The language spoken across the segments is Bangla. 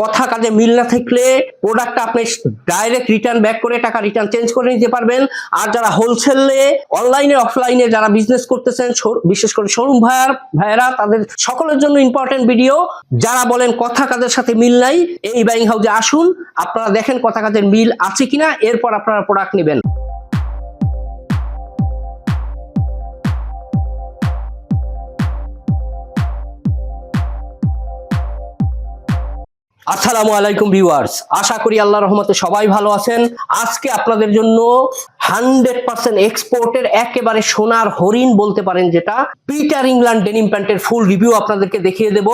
কথা কাজে মিল না থাকলে প্রোডাক্টটা আপনি ডাইরেক্ট রিটার্ন ব্যাক করে টাকা রিটার্ন চেঞ্জ করে নিতে পারবেন। আর যারা হোলসেলে অনলাইনে অফলাইনে যারা বিজনেস করতেছেন বিশেষ করে শোরুম ভাইয়ার, ভাইয়েরা, তাদের সকলের জন্য ইম্পর্টেন্ট ভিডিও যারা বলেন কথা কাজের সাথে মিল নাই, এই বাইং হাউসে আসুন। আপনারা দেখেন কথা কাজের মিল আছে কিনা, এরপর আপনারা প্রোডাক্ট নেবেন। আসসালামু আলাইকুম ভিউয়ার্স। আশা করি আল্লাহ রহমতে সবাই ভালো আছেন। আজকে আপনাদের জন্য হান্ড্রেড পার্সেন্ট এক্সপোর্টের একেবারে সোনার হরিণ বলতে পারেন যেটা পিটার ইংল্যান্ড ডেনিম প্যান্টের ফুল রিভিউ আপনাদেরকে দেখিয়ে দেব।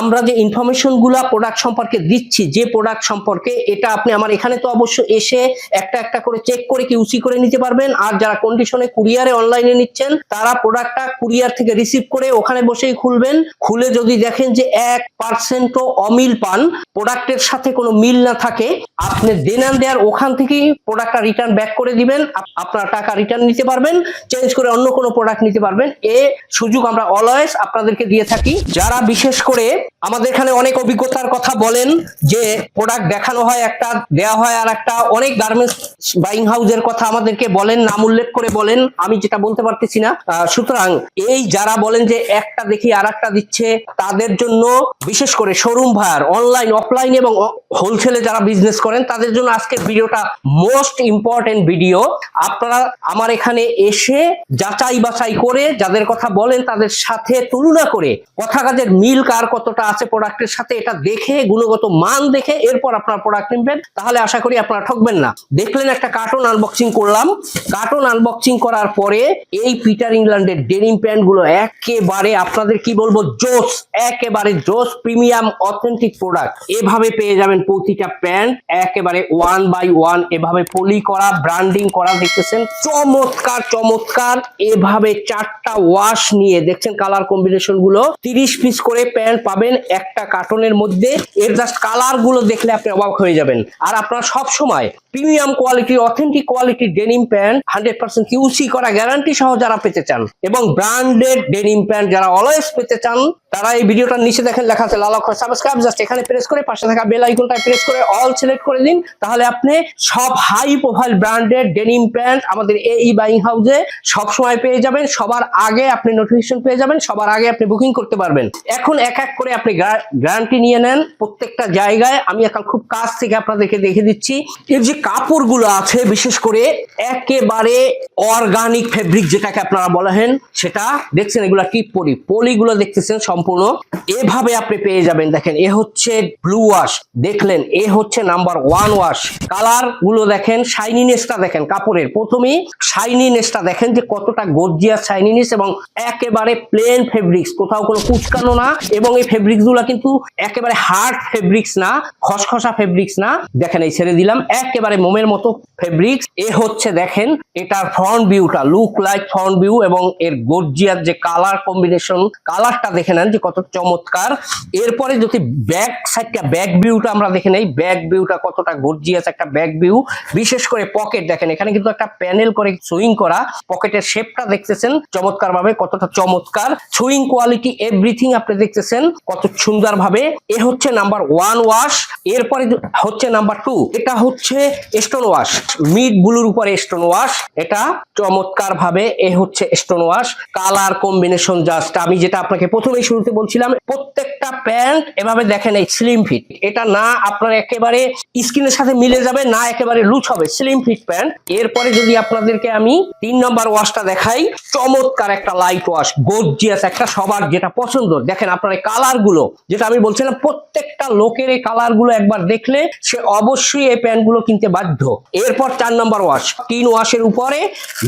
আমরা যে ইনফরমেশনগুলা প্রোডাক্ট সম্পর্কে দিচ্ছি, যে প্রোডাক্ট সম্পর্কে, এটা আপনি আমার এখানে তো অবশ্য এসে একটা একটা করে চেক করে কিউসি করে নিতে পারবেন। আর যারা কন্ডিশনে কুরিয়ারে অনলাইনে নিচ্ছেন, তারা প্রোডাক্টটা কুরিয়ার থেকে রিসিভ করে ওখানে বসেই খুলবেন। খুলে যদি দেখেন যে এক পার্সেন্টও অমিল পান প্রোডাক্টের সাথে কোনো মিল না থাকে, আপনি দেন দেয়ার ওখান থেকেই প্রোডাক্টটা রিটার্ন ব্যাক করে দিবেন। আপনার টাকা রিটার্ন নিতে পারবেন চেঞ্জ করে অন্য কোনো প্রোডাক্ট নিতে পারবেন। এ সুযোগ আমরা অলওয়েজ আপনাদেরকে দিয়ে থাকি। যারা বিশেষ করে আমাদের এখানে অনেক অভিজ্ঞতার কথা বলেন যে প্রোডাক্ট দেখানো হয় একটা দেওয়া হয় আর একটা, অনেক গার্মেন্টস বাইং হাউসের কথা আমাদেরকে বলেন, নাম উল্লেখ করে বলেন, আমি যেটা বলতে পারতেছি না। সুতরাং এই যারা বলেন যে একটা দেখি আর একটা দিচ্ছে, তাদের জন্য বিশেষ করে শোরুম ভায়ার অনলাইন অফলাইন এবং হোলসেলে যারা বিজনেস করেন, তাদের জন্য আজকের ভিডিওটা মোস্ট ইম্পর্টেন্ট ভিডিও আপনারা আমার এখানে এসে যাচাই বাছাই করে যাদের কথা বলেন তাদের সাথে তুলনা করে কথা কাজের মিল কার কতটা আছে প্রোডাক্টের সাথে এটা দেখে, গুণগত মান দেখে এরপর আপনারা প্রোডাক্ট কিনবেন। তাহলে আশা করি আপনারা ঠকবেন না। দেখলেন একটা কার্টুন আনবক্সিং করলাম। কার্টুন আনবক্সিং করার পরে এই পিটার ইংল্যান্ডের ডেনিম প্যান্টগুলো একেবারে, আপনাদের কি বলব, জোস, একেবারে জোস প্রিমিয়াম অথেন্টিক প্রোডাক্ট এভাবে পেয়ে যাবেন প্রতিটা প্যান্ট, একেবারে ওয়ান বাই ওয়ান এভাবে পলি করা ব্র্যান্ডিং করা দেখতেছেন, চমৎকার চমৎকার। এভাবে চারটা ওয়াশ নিয়ে, দেখছেন কালার কম্বিনেশনগুলো? তিরিশ পিস করে প্যান্ট পাবেন একটা কার্টনের মধ্যে। এর জাস্ট কালারগুলো দেখলে আপনি অবাক হয়ে যাবেন। আর আপনারা সব সময় premium quality authentic quality denim pant hundred percent QC করা গ্যারান্টি সহ যারা পেতে চান এবং ব্র্যান্ডেড ডেনিম প্যান্ট যারা অলওয়েজ পেতে চান, তারা এই ভিডিওটার নিচে দেখেন, লেখা আছে, লাল অক্ষর সাবস্ক্রাইব জাস্ট এখানে প্রেস করে পাশে থাকা বেল আইকনটা প্রেস করে অল সিলেক্ট করে দিন। তাহলে আপনি সব high profile branded denim pant আমাদের এই বাইং হাউসে সব সময় পেয়ে যাবেন, সবার আগে আপনি নোটিফিকেশন পেয়ে যাবেন, সবার আগে আপনি বুকিং করতে পারবেন। এখন এক এক করে আপনি গ্যারান্টি নিয়ে নেন প্রত্যেকটা জায়গায়। আমি এখন খুব কাছ থেকে আপনাদেরকে দেখে দিচ্ছি। এর যে কাপড়গুলো আছে, বিশেষ করে একেবারে অর্গানিক ফেব্রিক যেটাকে আপনারা বলেন সেটা দেখছেন এগুলা কি পলি? পলিগুলো দেখতেছেন সম্পূর্ণ। এভাবে আপনি পেয়ে যাবেন। দেখেন, এ হচ্ছে ব্লু ওয়াশ দেখলেন, এ হচ্ছে নাম্বার ওয়ান ওয়াশ কালারগুলো দেখেন শাইনিনেসটা দেখেন কাপড়ের প্রথমেই শাইনিনেসটা দেখেন যে কতটা গর্জিয়াস শাইনিনেস এবং একেবারে প্লেন ফেব্রিক্স কোথাও কোনো কুচকানো না এবং এই ফেব্রিক্সগুলো কিন্তু একেবারে হার্ড ফেব্রিক্স না, খসখসা ফেব্রিক্স না। দেখেন, এই ছেড়ে দিলাম, একেবারে মোমের মতো ফেব্রিক্স এ হচ্ছে দেখেন, এটার ফ্রন্ট ভিউটা লুক লাইক ফ্রন্ট ভিউ এবং এর গর্জিয়াস যে কালার কম্বিনেশন কালারটা দেখে নেন যে কত চমৎকার। এরপরে যদি ব্যাক সাইডটা ব্যাক ভিউটা আমরা দেখে নেই ব্যাক ভিউটা কতটা গর্জিয়াস একটা ব্যাক ভিউ বিশেষ করে পকেট দেখেন, এখানে কিন্তু একটা প্যানেল করে সুইং করা। পকেটের শেপটা দেখতেছেন চমৎকার ভাবে কতটা চমৎকার। সুইং কোয়ালিটি এভরিথিং আপনি দেখতেছেন, কত সুন্দর ভাবে এ হচ্ছে নাম্বার ওয়ান ওয়াশ, এরপরে হচ্ছে নাম্বার টু। এটা হচ্ছে স্টোন ওয়াশ মিড ব্লুর উপরে স্টোন ওয়াশ। এটা চমৎকার ভাবে এ হচ্ছে stone wash. Colour combination just, আমি যেটা আপনাকে প্রথমেই শুরুতে বলছিলাম, প্রত্যেকটা প্যান্ট এভাবে দেখেন এই স্লিম ফিট। এটা না আপনার একেবারে স্কিনের সাথে মিলে যাবে, না একেবারে লুজ হবে। স্লিম ফিট প্যান্ট এরপরে যদি আপনাদেরকে আমি তিন নম্বর ওয়াশটা দেখাই, চমৎকার একটা লাইট ওয়াশ গর্জিয়াস একটা সবার যেটা পছন্দ। দেখেন আপনার এই কালারগুলো, যেটা আমি বলছিলাম, প্রত্যেকটা লোকের এই কালারগুলো একবার দেখলে সে অবশ্যই এই প্যান্টগুলো কিনতে বাধ্য। এরপর চার নম্বর ওয়াশ তিন ওয়াশের উপরে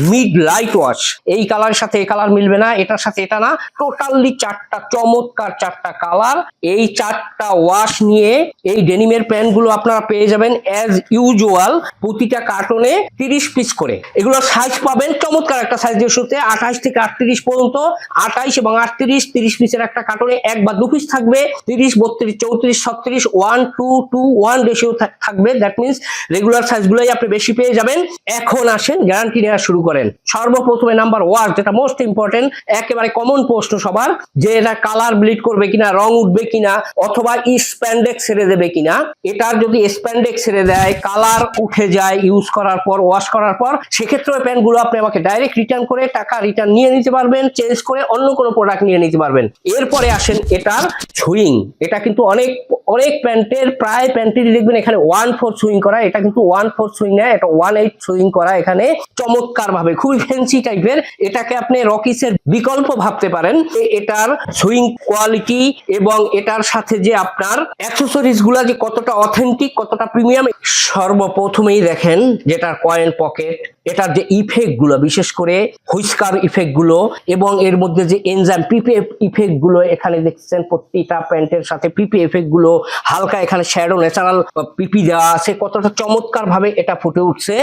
মিড লাইট ওয়াশ এই কালারের সাথে এই কালার মিলবে না, এটার সাথে এটা না টোটালি চারটা, চমৎকার চারটা কালার এই চারটা ওয়াশ নিয়ে এই ডেনিমের প্যান্টগুলো আপনারা পেয়ে যাবেন অ্যাজ ইউজুয়াল প্রতিটা কার্টনে তিরিশ পিস করে। এগুলো সাইজ পাবেন, চমৎকার একটা সাইজ শুতে আঠাশ থেকে আটত্রিশ পর্যন্ত আঠাইশ এবং আটত্রিশ, তিরিশ পিসের একটা কার্টনে এক বা দু পিস থাকবে। তিরিশ, বত্রিশ, চৌত্রিশ, ছত্রিশ one two two one ratio থাকবে। দ্যাট মিনস রেগুলার সাইজগুলোই আপনি বেশি পেয়ে যাবেন। এখন আসেন গ্যারান্টি নেওয়া শুরু করেন। সর্বপ্রথমে নাম্বার ওয়ান যেটা মোস্ট ইম্পর্টেন্ট একেবারে কমন প্রশ্ন সবার, যে এটা কালার ব্লিড করবে কিনা, রং উঠবে কিনা, অথবা স্প্যান্ডেক্স ছেড়ে দেবে কিনা। এটার যদি স্প্যান্ডেক্স ছেড়ে দেয় কালার উঠে যায় ইউজ করার পর ওয়াশ করার পর সেক্ষেত্রে ওই প্যান্টগুলো আপনি আমাকে ডাইরেক্ট রিটার্ন করে টাকা রিটার্ন নিয়ে নিতে পারবেন চেঞ্জ করে অন্য কোনো প্রোডাক্ট নিয়ে নিতে পারবেন। এরপরে আসেন এটার সুইং এটা কিন্তু অনেক অনেক প্যান্টের প্রায় প্যান্টেরই দেখবেন এখানে ওয়ান ফোর সুইং করা, এটা কিন্তু ওয়ান ফোর সুইং না, এটা ওয়ান এইট সুইং করা এখানে চমৎকার ভাবে খুবই ফ্যান্সি টাইপের এটাকে আপনি রকিসের বিকল্প ভাবতে পারেন এটার সুইং কোয়ালিটি এবং এটার সাথে যে আপনার অ্যাক্সেসরিজগুলা যে কতটা অথেন্টিক কতটা প্রিমিয়াম সর্বপ্রথমেই দেখেন যেটার কয়েন পকেট এটার যে ইফেক্টগুলো, বিশেষ করে হুইস্কার ইফেক্টগুলো এবং এর মধ্যে যে এনজাইম পিপি ইফেক্টগুলো, এখানে দেখছেন প্রতিটা প্যান্টের সাথে পিপি এফেক্টগুলো, হালকা এখানে শ্যাডো ন্যাচারাল পিপি দেওয়া আছে, কতটা চমৎকার ভাবে এটা ফুটে উঠছে।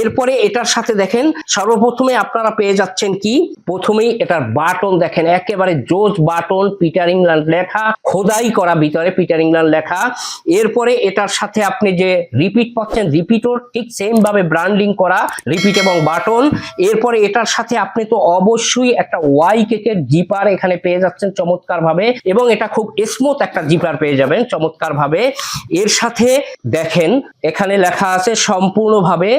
এরপরে এটার সাথে দেখেন, সর্বপ্রথমে আপনারা পেয়ে যাচ্ছেন কি? প্রথমেই এটার বাটন দেখেন, একেবারে জোজ বাটন পিটার ইংল্যান্ড লেখা, খোদাই করা ভিতরে পিটার ইংল্যান্ড লেখা। এরপরে এটার সাথে আপনি যে রিপিট পাচ্ছেন রিপিটও ঠিক সেম ভাবে ব্র্যান্ডিং করা রিপিট এবং বাটন। এরপরে এটার সাথে আপনি তো অবশ্যই একটা ওয়াই কেকের জিপার এখানে পেয়ে যাচ্ছেন চমৎকার ভাবে এবং এটা খুব স্মুথ একটা জিপার পেয়ে যাবেন চমৎকার ভাবে এর সাথে দেখেন, এখানে লেখা আছে সম্পূর্ণভাবে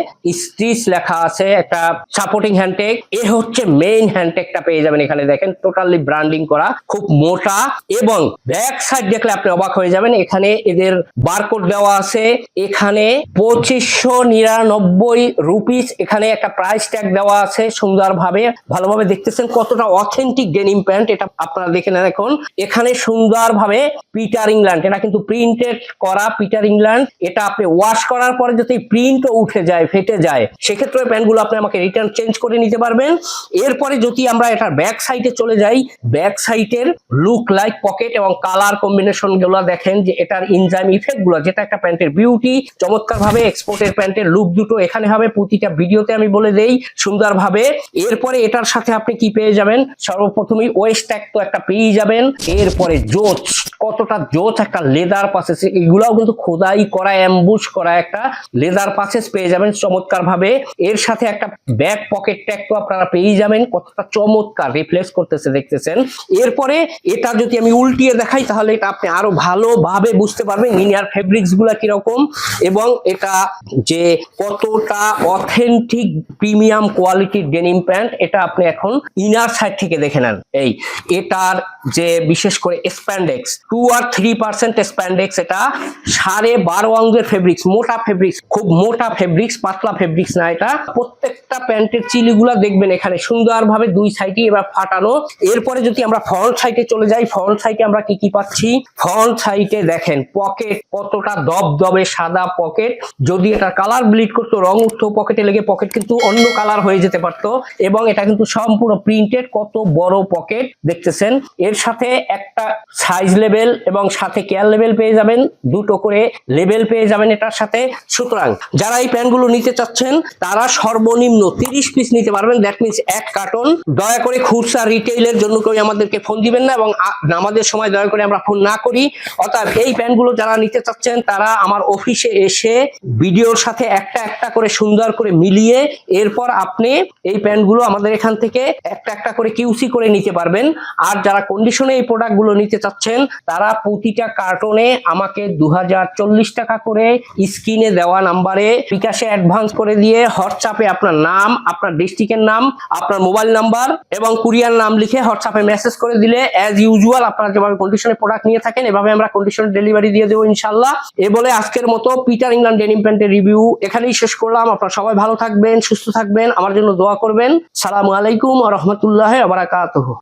স্টিচ লেখা আছে একটা সাপোর্টিং হ্যান্ডটেক এ হচ্ছে মেইন হ্যান্ডটেকটা পেয়ে যাবেন এখানে দেখেন টোটালি ব্র্যান্ডিং করা, খুব মোটা এবং ব্যাক সাইড দেখলে আপনি অবাক হয়ে যাবেন, এখানে এদের বারকোড দেওয়া আছে। এখানে পঁচিশশো নিরানব্বই রুপিস এখানে একটা প্রাইস ট্যাগ দেওয়া আছে, সুন্দরভাবে, ভালোভাবে দেখতেছেন কতটা অথেন্টিক ডেনিম প্যান্ট এটা আপনারা দেখে নেন এখন। এখানে সুন্দরভাবে পিটার ইংল্যান্ড এটা কিন্তু প্রিন্টেড করা পিটার ইংল্যান্ড এটা আপনি ওয়াশ করার পরে যদি প্রিন্টও উঠে যায়, ফেটে যায়, সেক্ষেত্রে প্যান্টগুলো আপনি আমাকে রিটার্ন চেঞ্জ করে নিতে পারবেন। এরপরে যদি আমরা এটার ব্যাক সাইডে চলে যাই ব্যাক সাইডের লুক লাইক পকেট এবং কালার কম্বিনেশনগুলো দেখেন যে এটার ইনজাইম ইফেক্টগুলো, যেটা একটা প্যান্টের বিউটি চমৎকার ভাবে এক্সপোর্টের প্যান্টের লুক দুটো এখানে হবে, প্রতিটা ভিডিওতে আমি বলে দেই সুন্দরভাবে। এরপরে এটার সাথে আপনি কি পেয়ে যাবেন? সর্বপ্রথমেই ওয়েস্ট ট্যাগ তো একটা পেয়ে যাবেন। এরপরে জোচ, কতটা জোচ একটা লেদার পাসেস এগুলাও কিন্তু খোদাই করা অ্যাম্বুশ করা একটা লেদার পাসেস পেয়ে যাবেন চমৎকার ভাবে এর সাথে একটা ব্যাক পকেট ট্যাগ তো আপনারা পেয়ে যাবেন, কতটা চমৎকার রিপ্লেস করতেছে, দেখতেছেন। এরপরে এটা যদি আমি উল্টিয়ে দেখাই, তাহলে এটা আপনি আরও ভালোভাবে বুঝতে পারবেন লিনিয়ার ফেব্রিক্সগুলা কীরকম। এবং এটা যে কতটা অথেন্টিক প্রিমিয়াম কোয়ালিটির ডেনিম প্যান্ট এটা আপনি এখন ইনার সাইড থেকে দেখে নেন। এই, এটার যে বিশেষ করে স্প্যান্ডেক্স টু আর থ্রি পার্সেন্ট স্প্যান্ডেক্স এটা সাড়ে বারো অঙ্গের ফেব্রিক্স মোটা ফেব্রিক্স খুব মোটা ফেব্রিক্স পাতলা ফেব্রিক্স না এটা। প্রত্যেকটা প্যান্টের চিলিগুলা দেখবেন এখানে সুন্দরভাবে দুই সাইডে এবার ফাটানো। এরপরে যদি আমরা ফ্রন্ট সাইডে চলে যাই ফ্রন্ট সাইডে আমরা কি কি পাচ্ছি? ফ্রন্ট সাইডে দেখেন পকেট কতটা দবদবে সাদা পকেট যদি এটা কালার ব্লিড করতো, রং উঠতো পকেটে লেগে পকেট কিন্তু অন্য কালার হয়ে যেতে পারতো এবং এটা কিন্তু সম্পূর্ণ প্রিন্টেড কত বড় পকেট দেখতেছেন। এর সাথে একটা সাইজ লেভেল এবং সাথে কেয়ার লেভেল পেয়ে যাবেন। দুটো করে লেভেল পেয়ে যাবেন এটার সাথে। সুতরাং যারা এই প্যান্টগুলো নিতে চাচ্ছেন, তারা সর্বনিম্ন তিরিশ পিস নিতে পারবেন। দ্যাট মিনস এক কার্টন দয়া করে খুচরা রিটেইলের জন্য কেউ আমাদেরকে ফোন দিবেন না এবং আ- নামাজের সময় দয়া করে আমরা ফোন না করি। অর্থাৎ এই প্যান্টগুলো যারা নিতে চাচ্ছেন, তারা আমার অফিসে এসে ভিডিওর সাথে একটা একটা করে সুন্দর করে মিলিয়ে এরপর আপনি এই প্যান্টগুলো আমাদের এখান থেকে একটা একটা করে কিউসি করে নিতে পারবেন। আর যারা কন্ডিশনে এই প্রোডাক্টগুলো নিতে চাচ্ছেন, তারা প্রতিটা কার্টনে আমাকে দু টাকা করে স্ক্রিনে দেওয়া নাম্বারে বিকাশে অ্যাডভান্স করে দিয়ে হোয়াটসঅ্যাপে আপনার নাম, আপনার ডিস্ট্রিক্টের নাম, আপনার মোবাইল নাম্বার এবং কুরিয়ার নাম লিখে হোয়াটসঅ্যাপে মেসেজ করে দিলে অ্যাজ ইউজুয়াল আপনারা যেভাবে কন্ডিশনে প্রোডাক্ট নিয়ে থাকেন, এভাবে আমরা কন্ডিশনে ডেলিভারি দিয়ে দেবো ইনশাল্লাহ এ বলে আজকের মতো পিটার ইংল্যান্ড ডেনিম প্যান্টের রিভিউ এখানেই শেষ করলাম। আপনারা সবাই ভালো থাকবেন। সুস্থ থাকবেন আমার জন্য দোয়া করবেন। সালাম আলাইকুম রহমতুল্লাহ আবরাকাতহ